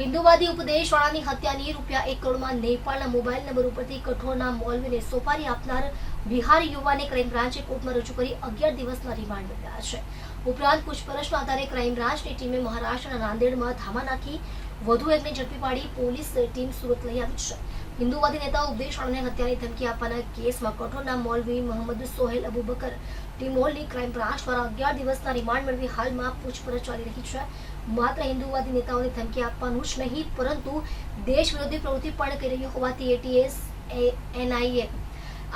હિન્દુવાદી ઉપદેશવાળાની હત્યાની રૂપિયા એક કરોડમાં નેપાળના મોબાઈલ નંબર ઉપરથી કઠોરના મોલવીને સોપારી આપનાર બિહારી યુવાને ક્રાઇમ બ્રાન્ચે કોર્ટમાં રજૂ કરી અગિયાર દિવસના રિમાન્ડ મેળવ્યા છે. ઉપરાંત પૂછપરછના આધારે ક્રાઇમ બ્રાન્ચની ટીમે મહારાષ્ટ્રના નાંદેડમાં ધામા નાખી વધુ એકને ઝડપી પાડી પોલીસ ટીમ સુરત લઈ આવી છે. હિન્દુવાદી નેતા ઉપદેશવાળાને હત્યાની ધમકી આપવાના કેસમાં કઠોરના મોલવી મોહમ્મદ સોહેલ અબુબકર ટીમોલની ક્રાઇમ બ્રાન્ચ દ્વારા અગિયાર દિવસના રિમાન્ડ મેળવી હાલમાં પૂછપરછ ચાલી રહી છે. માત્ર હિન્દુવાદી નેતાઓને ધમકી આપવાનું જ નહીં, પરંતુ દેશ વિરોધી પ્રવૃત્તિ પણ કરી રહી હોવાથી એટીએસ એનઆઈએ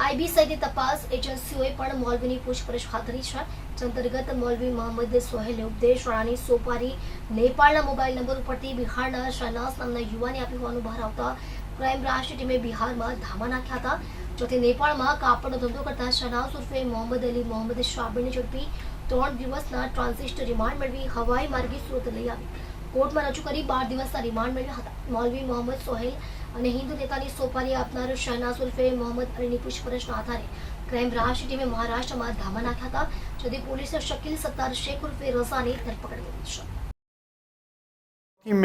આઈબી તપાસ એજન્સીઓએ પણ મોલવીની પૂછપરછ હાથ ધરી છે. અંતર્ગત મોલવી મોહમ્મદ સોહેલ ઉપદેશ રાણી સોપારી નેપાળના મોબાઈલ નંબર ઉપરથી બિહારના શહનાઝ નામના યુવાને આપી હોવાનું બહાર આવતા ક્રાઇમ બ્રાન્ચની ટીમે બિહારમાં ધામા નાખ્યા હતા. જોકે નેપાળમાં કાપડનો ધંધો કરતા શહનાઝ ઉર્ફે મોહમ્મદ અલી, મોહમ્મદ શાબીને ઝડપી ત્રણ દિવસના ટ્રાન્ઝિસ્ટ રિમાન્ડ મેળવી હવાઈ માર્ગે સુરત લઈ આવી. કોર્ટમાં રજૂ કરી બાર દિવસના રિમાન્ડ મેળવ્યા હતા. મોલવી મોહમ્મદ સોહેલ અને હિન્દુ નેતાની સોપારી આપનાર શહનાઝ ઉર્ફે મોહમ્મદ અલીની પૂછપરછના આધારે ક્રાઇમ બ્રાન્ચની ટીમે મહારાષ્ટ્રમાં ધામા નાખ્યા હતા જેથી પોલીસે શકીલ સત્તાર શેખ ઉર્ફે રઝાની ધરપકડ કરી છે.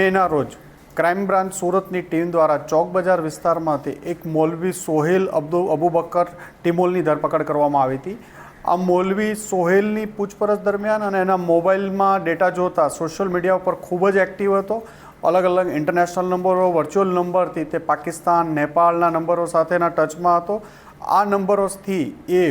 મેના રોજ ક્રાઇમ બ્રાન્ચ સુરતની ટીમ દ્વારા ચોક બજાર વિસ્તારમાંથી એક મૌલવી સોહેલ અબ્દુલ અબુબકર ટીમોલની ધરપકડ કરવામાં આવી હતી. આ મૌલવી સોહેલની પૂછપરછ દરમિયાન અને એના મોબાઈલમાં ડેટા જોતા સોશિયલ મીડિયા ઉપર ખૂબ જ એક્ટિવ હતો. અલગ અલગ ઇન્ટરનેશનલ નંબરો વર્ચ્યુઅલ નંબરથી તે પાકિસ્તાન, નેપાળના નંબરો સાથેના ટચમાં હતો. આ નંબરોથી એ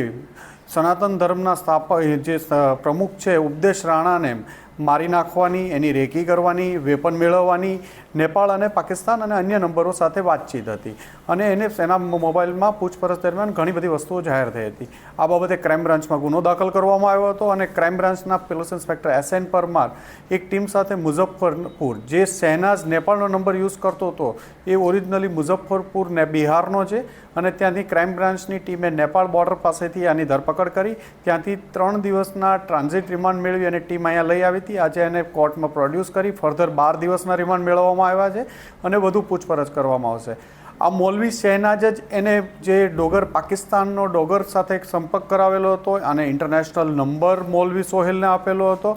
સનાતન ધર્મના સ્થાપક, જે પ્રમુખ છે, ઉપદેશ રાણાને મારી નાખવાની, એની રેકી કરવાની, વેપન મેળવવાની, નેપાળ અને પાકિસ્તાન અને અન્ય નંબરો સાથે વાતચીત હતી. અને એને એના મોબાઈલમાં પૂછપરછ દરમિયાન ઘણી બધી વસ્તુઓ જાહેર થઈ હતી. આ બાબતે ક્રાઇમ બ્રાન્ચમાં ગુનો દાખલ કરવામાં આવ્યો હતો અને ક્રાઇમ બ્રાન્ચના police inspector S N Parmar એક ટીમ સાથે મુઝફ્ફરપુર, જે શહેનાઝ નેપાળનો નંબર યુઝ કરતો હતો, એ ઓરિજિનલી મુઝફ્ફરપુર ને બિહારનો છે અને ત્યાંથી ક્રાઇમ બ્રાન્ચની ટીમે નેપાળ બોર્ડર પાસેથી આની ધરપકડ કરી. ત્યાંથી ત્રણ દિવસના ટ્રાન્ઝિટ રિમાન્ડ મેળવી અને ટીમ અહીંયા લઈ આવી. હતી. આજે એને કોર્ટમાં પ્રોડ્યુસ કરી ફર્ધર બાર દિવસના રિમાન્ડ મેળવવામાં આવ્યા છે અને વધુ પૂછપરછ કરવામાં આવશે. આ મૌલવી શહેનાજ જ એને જે ડોગર પાકિસ્તાનનો ડોગર સાથે એક સંપર્ક કરાવેલો હતો અને ઇન્ટરનેશનલ નંબર મૌલવી સોહેલને આપેલો હતો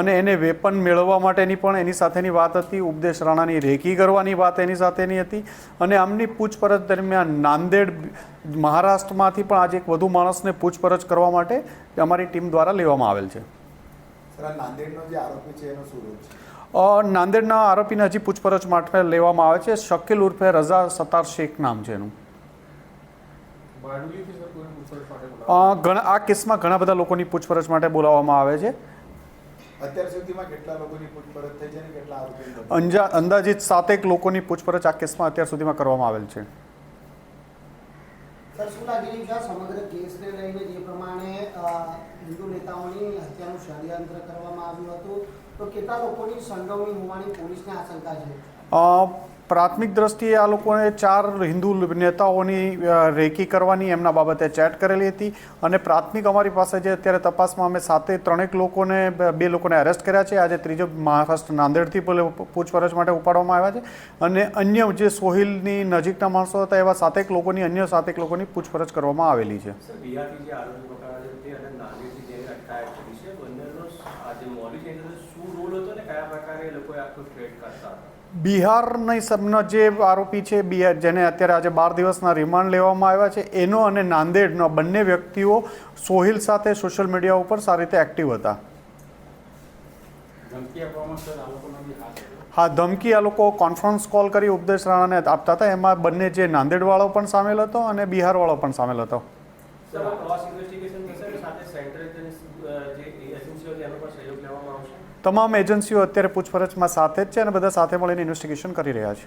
અને એને વેપન મેળવવા માટેની પણ એની સાથેની વાત હતી. ઉપદેશ રાણાની રેકી કરવાની વાત એની સાથેની હતી અને આમની પૂછપરછ દરમિયાન નાંદેડ મહારાષ્ટ્રમાંથી પણ આજે એક વધુ માણસને પૂછપરછ કરવા માટે અમારી ટીમ દ્વારા લેવામાં આવેલ છે. નાંદેડનો જે આરોપી છે એનો શું રોલ છે? અ, નાંદેડના આરોપીને હજી પૂછપરછ માટે લેવામાં આવે છે. શકીલ ઉર્ફે રઝા સતાર શેખ નામ છે એનું? ઘણા આ કેસમાં ઘણા બધા લોકોની પૂછપરછ માટે બોલાવવામાં આવે છે. અત્યાર સુધીમાં કેટલા લોકોની પૂછપરછ થઈ છે અને કેટલા અંજા અંદાજિત સાતેક લોકોની પૂછપરછ આ કેસમાં અત્યાર સુધીમાં કરવામાં આવેલ છે. સર સમગ્ર કેસને લઈને જે પ્રમાણે હિન્દુ નેતાઓની હત્યાનું ષડયંત્ર કરવામાં આવ્યું હતું? તો કેટલા લોકોની સંડોવણી હોવાની પોલીસને આશંકા છે? પ્રાથમિક દ્રષ્ટિએ આ લોકોએ ચાર હિન્દુ નેતાઓની રેકી કરવાની એમના બાબતે ચેટ કરેલી હતી અને પ્રાથમિક અમારી પાસે જે અત્યારે તપાસમાં અમે સાતે ત્રણેક લોકોને, બે- લોકોને અરેસ્ટ કર્યા છે. આજે ત્રીજો મહારાષ્ટ્ર નાંદેડથી પૂછપરછ માટે ઉપાડવામાં આવ્યા છે. અને અન્ય જે સોહિલની નજીકના માણસો હતા એવા સાતેક લોકોની, અન્ય સાતેક લોકોની પૂછપરછ કરવામાં આવેલી છે. શું રોલ હતો કયા પ્રકારે એ લોકોએ આખું કરતા બિહારની સમનો જે આરોપી છે બિહાર જેને અત્યારે આજે બાર દિવસના રિમાન્ડ લેવામાં આવ્યા છે એનો અને નાંદેડનો બંને વ્યક્તિઓ સોહિલ સાથે સોશિયલ મીડિયા ઉપર સારી રીતે એક્ટિવ હતા. હા ધમકી આ લોકો કોન્ફરન્સ કોલ કરી ઉપદેશ રાણાને આપતા હતા. એમાં બંને જે નાંદેડવાળો પણ સામેલ હતો અને બિહારવાળો પણ સામેલ હતો સર આ ક્રોસ ઇન્વેસ્ટિગેશન થશે અને સાથે સેન્ટ્રલ જે એજન્સીઓ છે એનો પણ સહયોગ લેવામાં આવશે તમામ એજન્સીઓ અત્યારે પૂછપરછમાં સાથે જ છે અને બધા સાથે મળીને ઇન્વેસ્ટિગેશન કરી રહ્યા છે.